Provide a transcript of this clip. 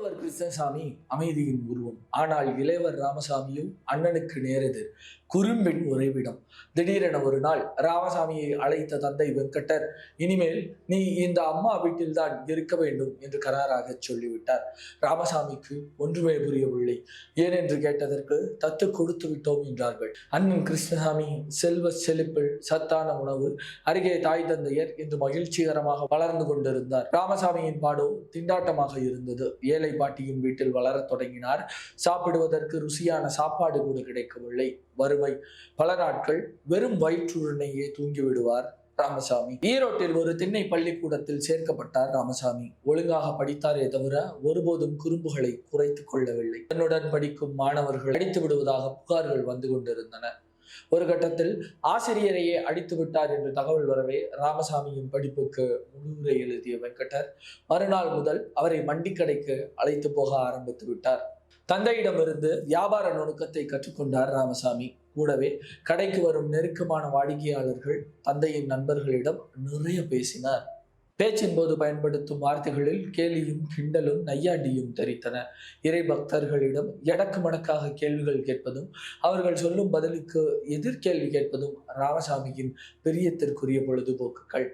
மூத்தவர் கிருஷ்ணசாமி அமைதியின் உருவம். ஆனால் இளையவர் ராமசாமியும் அண்ணனுக்கு நேரெதிர். குறும்பின் உறைவிடம். திடீரென ஒரு நாள் ராமசாமியை அழைத்த தந்தை வெங்கட்டர் இனிமேல் நீ இந்த அம்மா வீட்டில்தான் இருக்க வேண்டும் என்று கராராக சொல்லிவிட்டார். ராமசாமிக்கு ஒன்றுமே புரியவில்லை. ஏனென்று கேட்டதற்கு தத்து கொடுத்து விட்டோம் என்றார்கள். அண்ணன் கிருஷ்ணசாமி செல்வ செழிப்பில் சத்தான உணவு அருகே தாய் தந்தையர் என்று மகிழ்ச்சிகரமாக வளர்ந்து கொண்டிருந்தார். ராமசாமியின் பாடோ திண்டாட்டமாக இருந்தது. ஏழை பாட்டியின் வீட்டில் வளரத் தொடங்கினார். சாப்பிடுவதற்கு ருசியான சாப்பாடு கூட கிடைக்கவில்லை. வரும் பெருமை. பல நாட்கள் வெறும் வயிற்றுடனேயே தூங்கிவிடுவார் ராமசாமி. ஈரோட்டில் ஒரு திண்ணை பள்ளிக்கூடத்தில் சேர்க்கப்பட்டார் ராமசாமி. ஒழுங்காக படித்தாரே தவிர ஒருபோதும் குறும்புகளை குறைத்துக் கொள்ளவில்லை. தன்னுடன் படிக்கும் மாணவர்கள் அடித்து விடுவதாக புகார்கள் வந்து கொண்டிருந்தன. ஒரு கட்டத்தில் ஆசிரியரையே அடித்து விட்டார் என்று தகவல் வரவே ராமசாமியின் படிப்புக்கு முன்னுரை எழுதிய வெங்கடர் மறுநாள் முதல் அவரை மண்டிக்கடைக்கு அழைத்து போக ஆரம்பித்து விட்டார். தந்தையிடமிருந்து வியாபார நுணுக்கத்தை கற்றுக்கொண்டார் ராமசாமி. கூடவே கடைக்கு வரும் நெருக்கமான வாடிக்கையாளர்கள் தந்தையின் நண்பர்களிடம் நிறைய பேசினார். பேச்சின் போது பயன்படுத்தும் வார்த்தைகளில் கேலியும் கிண்டலும் நையாண்டியும் தெரித்தன. இறை பக்தர்களிடம் எடக்கு மடக்காக கேள்விகள் கேட்பதும் அவர்கள் சொல்லும் பதிலுக்கு எதிர்கேள்வி கேட்பதும் ராமசாமியின் பிரியத்திற்குரிய பொழுதுபோக்குகள்.